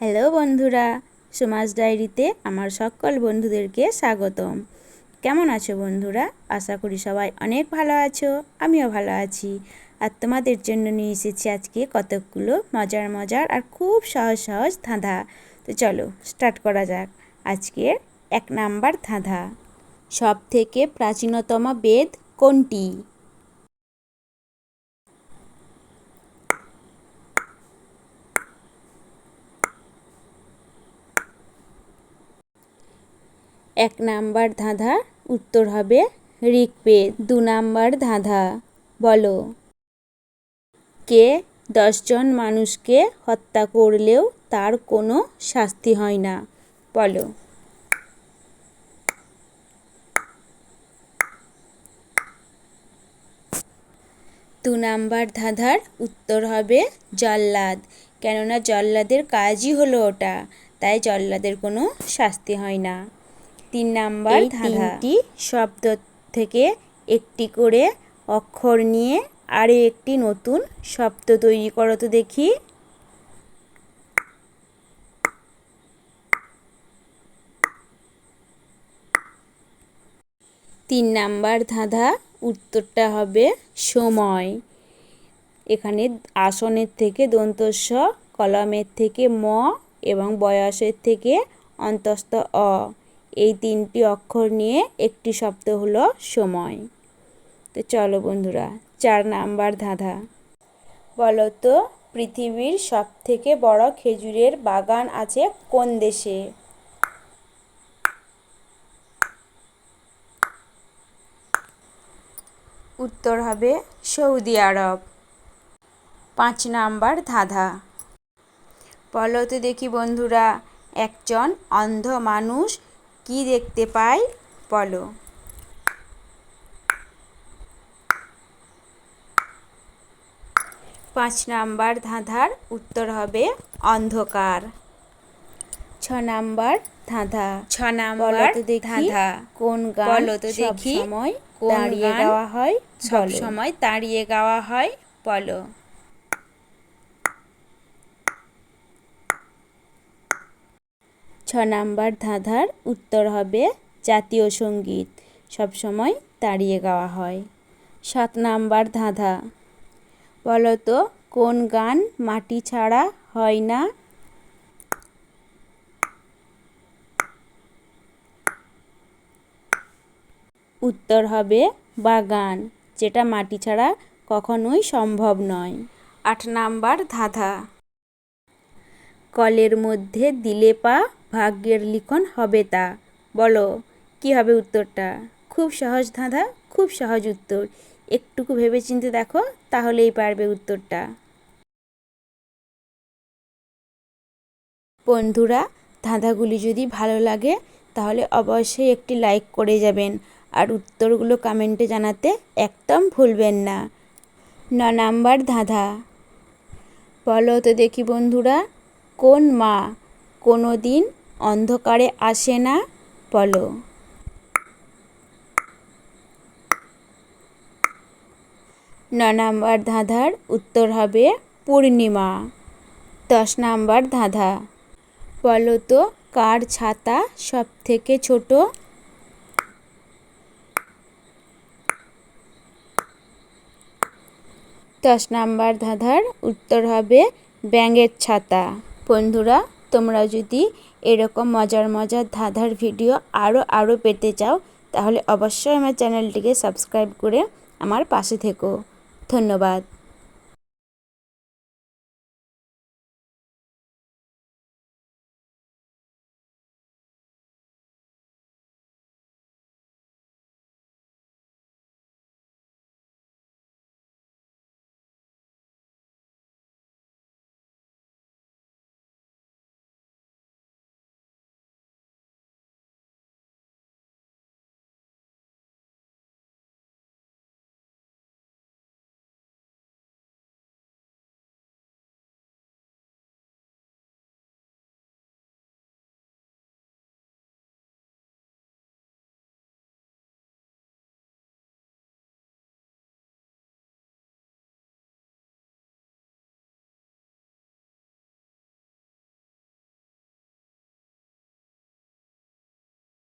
Hello বন্ধুরা, সুমাস ডায়েরিতে আমার সকল বন্ধুদেরকে স্বাগতম। কেমন আছো বন্ধুরা? আশা করি সবাই অনেক ভালো আছো, আমিও ভালো আছি। আর তোমাদের জন্য নিয়ে এসেছি আজকে কতকগুলো মজার মজার আর খুব সহজ সহজ ধাঁধা। তো চলো স্টার্ট করা যাক। আজকের এক নাম্বার ধাঁধা। সব থেকে প্রাচীনতম বেদ কোনটি? এক নাম্বার ধাঁধা উত্তর হবে ঋগ্বেদ, দু নাম্বার ধাঁধা। বলো। কে দশজন মানুষকে হত্যা করলেও তার কোনো শাস্তি হয় না? বলো। দু নাম্বার ধাঁধার উত্তর হবে জল্লাদ। কেননা জল্লাদের কাজই হলো ওটা, তাই জল্লাদের কোনো শাস্তি হয় না। তিন নাম্বার তিনটি শব্দ থেকে একটি করে অক্ষর নিয়ে আরও একটি নতুন শব্দ তৈরি করো তো দেখি। তিন নাম্বার ধাঁধা উত্তরটা হবে সময়। এখানে আসনের থেকে দন্তস্ব কলমের থেকে ম এবং বয়সের থেকে অন্তস্থ অ। এই তিনটি অক্ষর নিয়ে একটি শব্দ হলো সময়। তো চলো বন্ধুরা, চার নাম্বার ধাঁধা। বলো তো পৃথিবীর সব থেকে বড় খেজুরের বাগান আছে কোন দেশে? উত্তর হবে সৌদি আরব। পাঁচ নাম্বার ধাঁধা। বলো তো দেখি বন্ধুরা, একজন অন্ধ মানুষ কি দেখতে পাই? বলো। পাঁচ নাম্বার ধাঁধার উত্তর হবে অন্ধকার। ছ নাম্বার ধাঁধা। ছ নাম্বার ধাঁধা। কোন গান বলো তো দেখি সময় দাঁড়িয়ে গাওয়া হয়? সব সময় দাঁড়িয়ে গাওয়া হয়? বলো। ছ নাম্বার ধাঁধার উত্তর হবে জাতীয় সংগীত। সবসময় দাঁড়িয়ে গাওয়া হয়। সাত নাম্বার ধাঁধা। বলো তো কোন গান মাটি ছাড়া হয় না? উত্তর হবে বাগান, যেটা মাটি ছাড়া কখনোই সম্ভব নয়। আট নাম্বার ধাঁধা। কলের মধ্যে দিলে পা ভাগ্যের লিখন হবে তা। বলো, কি হবে উত্তরটা? খুব সহজ ধাঁধা, খুব সহজ উত্তর। একটুকু ভেবে চিনতে দেখো, তাহলেই পারবে উত্তরটা। বন্ধুরা, ধাঁধাগুলি যদি ভালো লাগে, তাহলে অবশ্যই একটি লাইক করে যাবেন। আর উত্তরগুলো কমেন্টে জানাতে একদম ভুলবেন না। ন নাম্বার ধাঁধা। বলো তো দেখি বন্ধুরা, কোন মা কোনো দিন অন্ধকারে আসে না, বলো। ন নাম্বার ধাঁধার উত্তর হবে পূর্ণিমা। দশ নাম্বার ধাঁধা, বলো তো কার ছাতা সব থেকে ছোট? দশ নাম্বার ধাঁধার উত্তর হবে ব্যাঙের ছাতা। বন্ধুরা, তোমরা যদি এরকম মজার মজার ধাঁধার ভিডিও আরও আরও পেতে চাও, তাহলে অবশ্যই আমার চ্যানেলটিকে সাবস্ক্রাইব করে আমার পাশে থেকো। ধন্যবাদ।